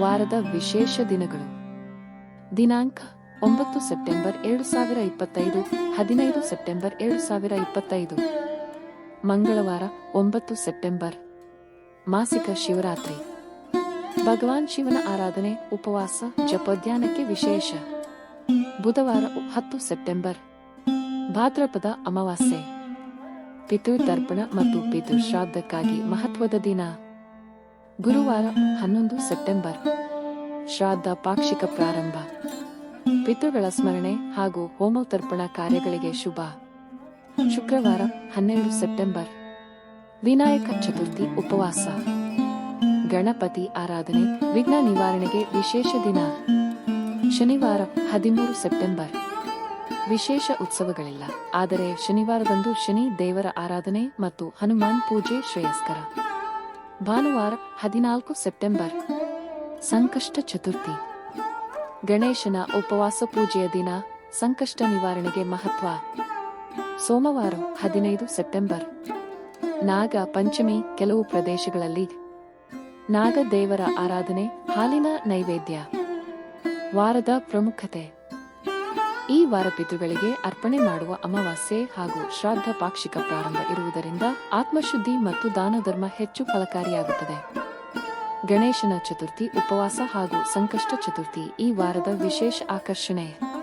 ವಾರದ ವಿಶೇಷ ದಿನಗಳು. ದಿನಾಂಕ ಒಂಬತ್ತು ಸೆಪ್ಟೆಂಬರ್ ಎರಡು ಸಾವಿರ ಇಪ್ಪತ್ತೈದು, ಹದಿನೈದು ಸೆಪ್ಟೆಂಬರ್ ಎರಡು ಸಾವಿರ ಇಪ್ಪತ್ತೈದು. ಮಂಗಳವಾರ ಒಂಬತ್ತು ಸೆಪ್ಟೆಂಬರ್. ಮಾಸಿಕ ಶಿವರಾತ್ರಿ. ಭಗವಾನ್ ಶಿವನ ಆರಾಧನೆ, ಉಪವಾಸ, ಜಪೋದ್ಯಾನಕ್ಕೆ ವಿಶೇಷ. ಬುಧವಾರ ಹತ್ತು ಸೆಪ್ಟೆಂಬರ್. ಭಾದ್ರಪದ ಅಮಾವಾಸ್ಯೆ. ಪಿತೃ ತರ್ಪಣ ಮತ್ತು ಪಿತೃಶ್ರಾದ್ದಕ್ಕಾಗಿ ಮಹತ್ವದ ದಿನ. ಗುರುವಾರ ಹನ್ನೊಂದು ಸೆಪ್ಟೆಂಬರ್. ಶ್ರಾದ್ದ ಪಾಕ್ಷಿಕ ಪ್ರಾರಂಭ. ಪಿತೃಗಳ ಸ್ಮರಣೆ ಹಾಗೂ ಹೋಮೋತರ್ಪಣ ಕಾರ್ಯಗಳಿಗೆ ಶುಭ. ಶುಕ್ರವಾರ ಹನ್ನೆರಡು ಸೆಪ್ಟೆಂಬರ್. ವಿನಾಯಕ ಚತುರ್ಥಿ ಉಪವಾಸ. ಗಣಪತಿ ಆರಾಧನೆ, ವಿಘ್ನ ನಿವಾರಣೆಗೆ ವಿಶೇಷ ದಿನ. ಶನಿವಾರ ಹದಿಮೂರು ಸೆಪ್ಟೆಂಬರ್. ವಿಶೇಷ ಉತ್ಸವಗಳಿಲ್ಲ, ಆದರೆ ಶನಿವಾರದಂದು ಶನಿ ದೇವರ ಆರಾಧನೆ ಮತ್ತು ಹನುಮಾನ್ ಪೂಜೆ ಶ್ರೇಯಸ್ಕರ. ಭಾನುವಾರ ಹದಿನಾಲ್ಕು ಸೆಪ್ಟೆಂಬರ್. ಸಂಕಷ್ಟ ಚತುರ್ಥಿ. ಗಣೇಶನ ಉಪವಾಸ ಪೂಜೆಯ ದಿನ ಸಂಕಷ್ಟ ನಿವಾರಣೆಗೆ ಮಹತ್ವ. ಸೋಮವಾರ ಹದಿನೈದು ಸೆಪ್ಟೆಂಬರ್. ನಾಗ ಪಂಚಮಿ ಕೆಲವು ಪ್ರದೇಶಗಳಲ್ಲಿ ನಾಗದೇವರ ಆರಾಧನೆ ಹಾಲಿನ ನೈವೇದ್ಯ. ವಾರದ ಪ್ರಮುಖತೆ. ಈ ವಾರ ಪಿತೃಗಳಿಗೆ ಅರ್ಪಣೆ ಮಾಡುವ ಅಮಾವಾಸ್ಯೆ ಹಾಗೂ ಶ್ರಾದ್ದ ಪಾಕ್ಷಿಕ ಪ್ರಾರಂಭ ಇರುವುದರಿಂದ ಆತ್ಮಶುದ್ಧಿ ಮತ್ತು ದಾನ ಧರ್ಮ ಹೆಚ್ಚು ಫಲಕಾರಿಯಾಗುತ್ತದೆ. ಗಣೇಶನ ಚತುರ್ಥಿ, ಉಪವಾಸ ಹಾಗೂ ಸಂಕಷ್ಟ ಚತುರ್ಥಿ ಈ ವಾರದ ವಿಶೇಷ ಆಕರ್ಷಣೆ.